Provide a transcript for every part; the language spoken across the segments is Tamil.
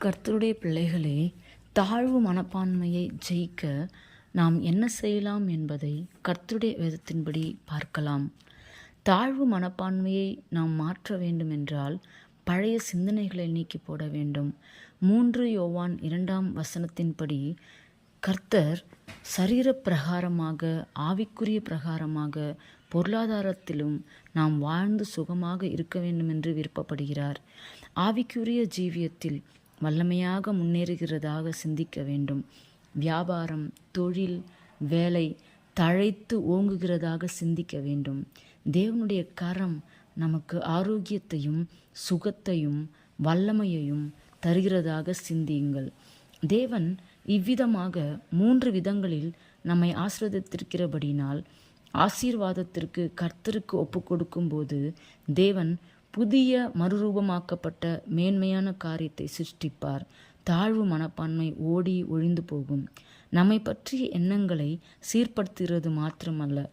கர்த்தருடைய பிள்ளைகளே தாழ்வு மனப்பான்மையை ஜெயிக்க நாம் என்ன செய்யலாம் என்பதை கர்த்தருடைய வேதத்தின்படி பார்க்கலாம். தாழ்வு மனப்பான்மையை நாம் மாற்ற வேண்டுமென்றால் பழைய சிந்தனைகளை நீக்கி போட வேண்டும். மூன்று யோவான் இரண்டாம் வசனத்தின்படி கர்த்தர் சரீர பிரகாரமாக ஆவிக்குரிய பிரகாரமாக பொருளாதாரத்திலும் நாம் வாழ்ந்து சுகமாக இருக்க வேண்டும் என்று விருப்பப்படுகிறார். ஆவிக்குரிய ஜீவியத்தில் வல்லமையாக முன்னேறுகிறதாக சிந்திக்க வேண்டும். வியாபாரம் தொழில் வேலை தழைத்து ஓங்குகிறதாக சிந்திக்க வேண்டும். தேவனுடைய கரம் நமக்கு ஆரோக்கியத்தையும் சுகத்தையும் வல்லமையையும் தருகிறதாக சிந்தியுங்கள். தேவன் இவ்விதமாக மூன்று விதங்களில் நம்மை ஆசிரதித்திருக்கிறபடினால் ஆசீர்வாதத்திற்கு கர்த்தருக்கு ஒப்பு கொடுக்கும்போது தேவன் புதிய மறுரூபமாக்கப்பட்ட மேன்மையான காரியத்தை சிருஷ்டிப்பார். தாழ்வு மனப்பான்மை ஓடி ஒழிந்து போகும். நம்மை பற்றிய எண்ணங்களை சீர்படுத்துகிறது மாத்திரமல்ல.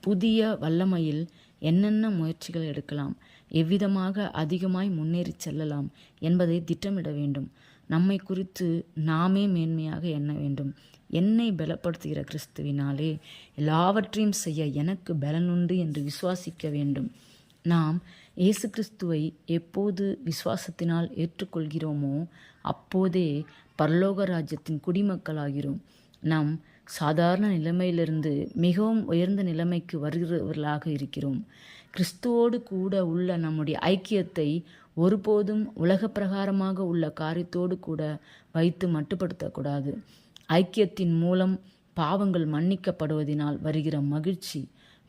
புதிய வல்லமையில் என்னென்ன முயற்சிகள் எடுக்கலாம்? எவ்விதமாக அதிகமாய் முன்னேறி செல்லலாம் என்பதை திட்டமிட வேண்டும். நம்மை குறித்து நாமே மேன்மையாக எண்ண வேண்டும். என்னை பலப்படுத்துகிற கிறிஸ்துவினாலே எல்லாவற்றையும் செய்ய எனக்கு பலனுண்டு என்று விசுவாசிக்க வேண்டும். நாம் இயேசு கிறிஸ்துவை எப்போது விசுவாசத்தினால் ஏற்றுக்கொள்கிறோமோ அப்போதே பரலோக ராஜ்யத்தின் குடிமக்களாகிறோம். நாம் சாதாரண நிலைமையிலிருந்து மிகவும் உயர்ந்த நிலைமைக்கு வருகிறவர்களாக இருக்கிறோம். கிறிஸ்துவோடு கூட உள்ள நம்முடைய ஐக்கியத்தை ஒருபோதும் உலக பிரகாரமாக உள்ள காரியத்தோடு கூட வைத்து மட்டுப்படுத்தக்கூடாது. ஐக்கியத்தின் மூலம் பாவங்கள் மன்னிக்கப்படுவதினால் வருகிற மகிழ்ச்சி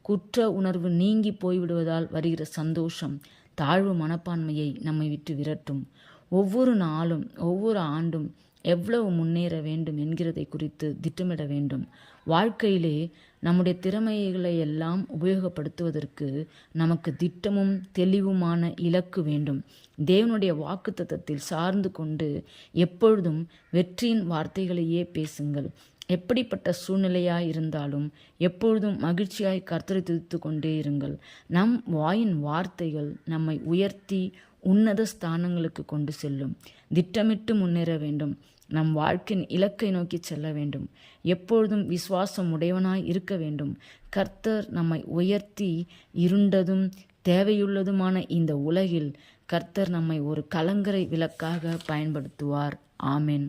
குற்ற உணர்வு நீங்கி போய்விடுவதால் வருகிற சந்தோஷம் தாழ்வு மனப்பான்மையை நம்மை விட்டு விரட்டும். ஒவ்வொரு நாளும் ஒவ்வொரு ஆண்டும் எவ்வளவு முன்னேற வேண்டும் என்கிறதை குறித்து திட்டமிட வேண்டும். வாழ்க்கையிலே நம்முடைய திறமைகளை எல்லாம் உபயோகப்படுத்துவதற்கு நமக்கு திட்டமும் தெளிவுமான இலக்கு வேண்டும். தேவனுடைய வாக்குத்தத்தத்தில் சார்ந்து கொண்டு எப்பொழுதும் வெற்றியின் வார்த்தைகளையே பேசுங்கள். எப்படிப்பட்ட சூழ்நிலையாய் இருந்தாலும் எப்பொழுதும் மகிழ்ச்சியாய் கர்த்தரை துதித்து கொண்டே இருங்கள். நம் வாயின் வார்த்தைகள் நம்மை உயர்த்தி உன்னத ஸ்தானங்களுக்கு கொண்டு செல்லும். திட்டமிட்டு முன்னேற வேண்டும். நம் வாழ்க்கையின் இலக்கை நோக்கி செல்ல வேண்டும். எப்பொழுதும் விசுவாசம் உடையவனாய் இருக்க வேண்டும். கர்த்தர் நம்மை உயர்த்தி இருண்டதும் தேவையுள்ளதுமான இந்த உலகில் கர்த்தர் நம்மை ஒரு கலங்கரை விளக்காக பயன்படுத்துவார். ஆமென்.